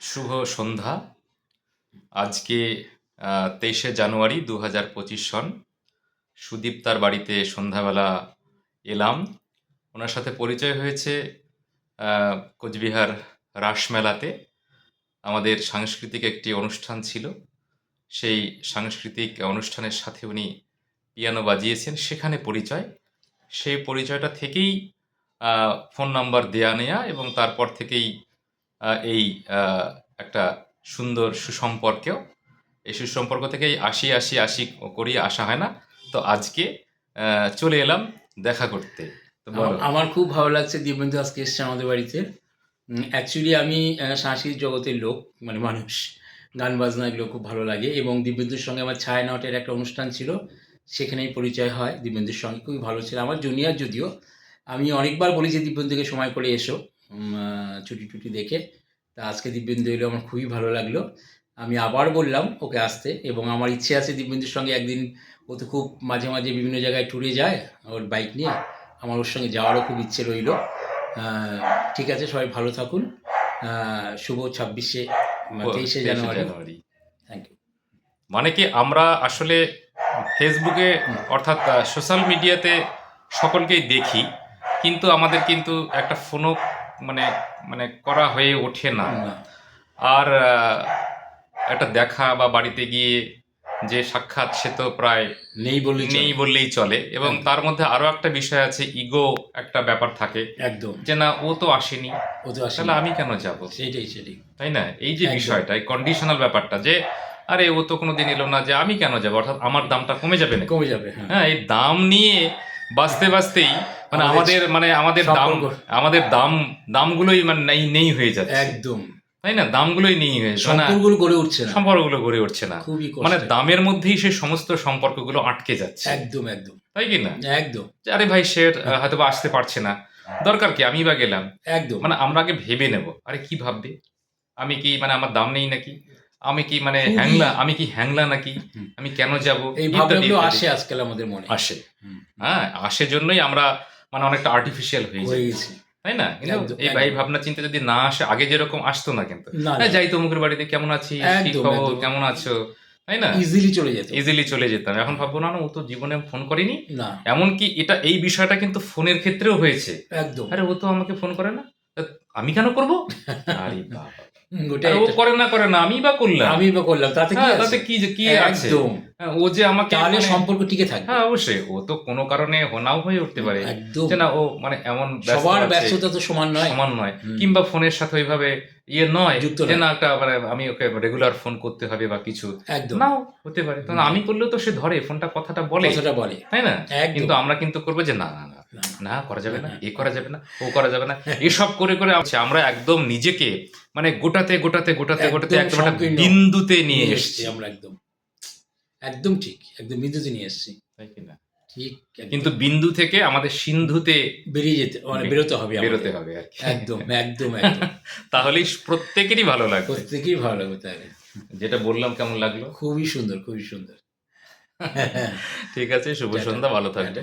শুভ সন্ধ্যা। আজকে তেইশে জানুয়ারি দু হাজার পঁচিশ সন। সুদীপ তার বাড়িতে সন্ধ্যাবেলা এলাম। ওনার সাথে পরিচয় হয়েছে কোচবিহার রাসমেলাতে আমাদের সাংস্কৃতিক একটি অনুষ্ঠান ছিল। সেই সাংস্কৃতিক অনুষ্ঠানের সাথে উনি পিয়ানো বাজিয়েছেন। সেখানে পরিচয়। সেই পরিচয়টা থেকেই ফোন নাম্বার দেয়া নেয়া এবং তারপর থেকেই এই একটা সুন্দর সুসম্পর্কেও। এই সুসম্পর্ক থেকেই আসি আসি আসি করি, আসা হয় না। তো আজকে চলে এলাম দেখা করতে। আমার- খুব ভালো লাগছে দিব্যেন্দু আজকে এসছে আমাদের বাড়িতে। অ্যাকচুয়ালি আমি সাংস্কৃতিক জগতের লোক মানে মানুষ। গান বাজনা এগুলো খুব ভালো লাগে এবং দিব্যেন্দুর সঙ্গে আমার ছায়া নটের একটা অনুষ্ঠান ছিল, সেখানেই পরিচয় হয় দিব্যেন্দুর সঙ্গে। খুবই ভালো ছিল। আমার জুনিয়র যদিও। আমি অনেকবার বলি যে দিব্যেন্দুকে সময় করে এসো। ছুটি টুটি দেখে তা আজকে দিব্যেন্দু এলো আমার খুবই ভালো লাগল। আমি আবার বললাম ওকে আসতে এবং আমার ইচ্ছে আছে দিব্যেন্দুর সঙ্গে একদিন ও তো খুব মাঝে মাঝে বিভিন্ন জায়গায় ট্যুরে যায় ওর বাইক নিয়ে আমার ওর সঙ্গে যাওয়ারও খুব ইচ্ছে রইল। ঠিক আছে সবাই ভালো থাকুন। শুভ ছাব্বিশে তেইশে জানুয়ারি। থ্যাংক ইউ মানে কি আমরা আসলে ফেসবুকে অর্থাৎ সোশ্যাল মিডিয়াতে সকলকেই দেখি কিন্তু আমাদের কিন্তু একটা ফোনও মানে মানে করা হয়ে ওঠে না। আর একটা দেখা বা বাড়িতে গিয়ে যে সাক্ষাৎ সে তো প্রায় নেই বললেই নেই বললেই চলে এবং তার মধ্যে আরও একটা বিষয় আছে ইগো একটা ব্যাপার থাকে একদম। যে না ও তো আসেনি। ও তো আসলে আমি কেন যাব? সেটাই সেটাই। তাই না? এই যে বিষয়টা এই কন্ডিশনাল ব্যাপারটা যে আরে ও তো কোনোদিন এলো না যে আমি কেন যাব? অর্থাৎ আমার দামটা কমে যাবে না কমে যাবে হ্যাঁ। হ্যাঁ এই দাম নিয়ে বাঁচতে বাঁচতেই মানে আমাদের মানে আমাদের দাম আমাদের দাম দামগুলোই মানে নেই নেই হয়ে যাচ্ছে। একদম। তাই না? দামগুলোই নেই হয়ে মানে সম্পর্কগুলো গড়ে উঠছে না। সম্পর্কগুলো গড়ে উঠছে না। খুবই মানে দামের মধ্যেই সেই সমস্ত সম্পর্কগুলো আটকে যাচ্ছে। একদম একদম। তাই কি না? একদম। আরে ভাই সে হয়তো বা আসতে পারছে না। দরকার কি? আমি বা গেলাম। একদম। মানে আমরা আগে ভেবে নেব। আরে কি ভাববে? আমি কি মানে আমার দাম নেই নাকি? আমি কি মানে হ্যাংলা আমি কি হ্যাংলা নাকি? আমি কেন যাব? এই ভাবনাগুলো আসে আজকাল আমাদের মনে। আসে। হ্যাঁ আসে জন্যই আমরা মানে অনেকটা আর্টিফিশিয়াল হয়ে গেছি তাই না? কিন্তু এই ভাই ভাবনা চিন্তা যদি না আসে আগে যেরকম আসতো না কিন্তু। না হ্যাঁ, যাই তমুকের বাড়িতে কেমন আছিস? কি খবর? কেমন আছো? তাই না? ইজিলি চলে যেত। ইজিলি চলে যেতাম। এখন ভাববো না না, ও তো জীবনে ফোন করেনি। না। এমনকি এটা এই বিষয়টা কিন্তু ফোনের ক্ষেত্রেও হয়েছে। একদম। আরে ও তো আমাকে ফোন করে না? আমি কেন করব? আরে বাবা। ও করে না করে না আমি বা করলাম। আমি বা করলাম তাতে কি হ্যাঁ, তাতে কি যে কি আছে? হ্যাঁ, ও যে আমাকে তাহলে মানে- সম্পর্ক টিকে থাকবে। হ্যাঁ অবশ্যই। ও তো কোনো কারণে নাও হয়ে উঠতে পারে। যে না ও মানে এমন সবার ব্যস্ততা তো সমান নয়। সমান নয়। কিংবা ফোনের সাথে ওইভাবে ইয়ে নয় যে না একটা মানে আমি ওকে রেগুলার ফোন করতে হবে বা কিছু। একদম। নাও হতে পারে। আমি করলেও তো সে ধরে ফোনটা কথাটা বলে। কথাটা বলে। তাই না? কিন্তু আমরা কিন্তু করব যে না না না না, করা যাবে না। এ করা যাবে না ও করা যাবে না এসব করে করে আছে আমরা একদম নিজেকে মানে গোটাতে গোটাতে গোটাতে গোটাতে একদম একটা বিন্দুতে নিয়ে এসেছি আমরা একদম। একদম ঠিক একদম বিন্দুতে নিয়ে এসছি। তাই কি না? ঠিক কিন্তু বিন্দু থেকে আমাদের সিন্ধুতে বেরিয়ে যেতে মানে বেরোতে হবে বেরোতে হবে আর কি। একদম একদম একদম। তাহলেই প্রত্যেকেরই ভালো লাগবে। প্রত্যেকেরই ভালো লাগবে তাহলে। যেটা বললাম কেমন লাগল? খুবই সুন্দর খুবই সুন্দর। ঠিক আছে শুভ সন্ধ্যা ভালো। থাকবে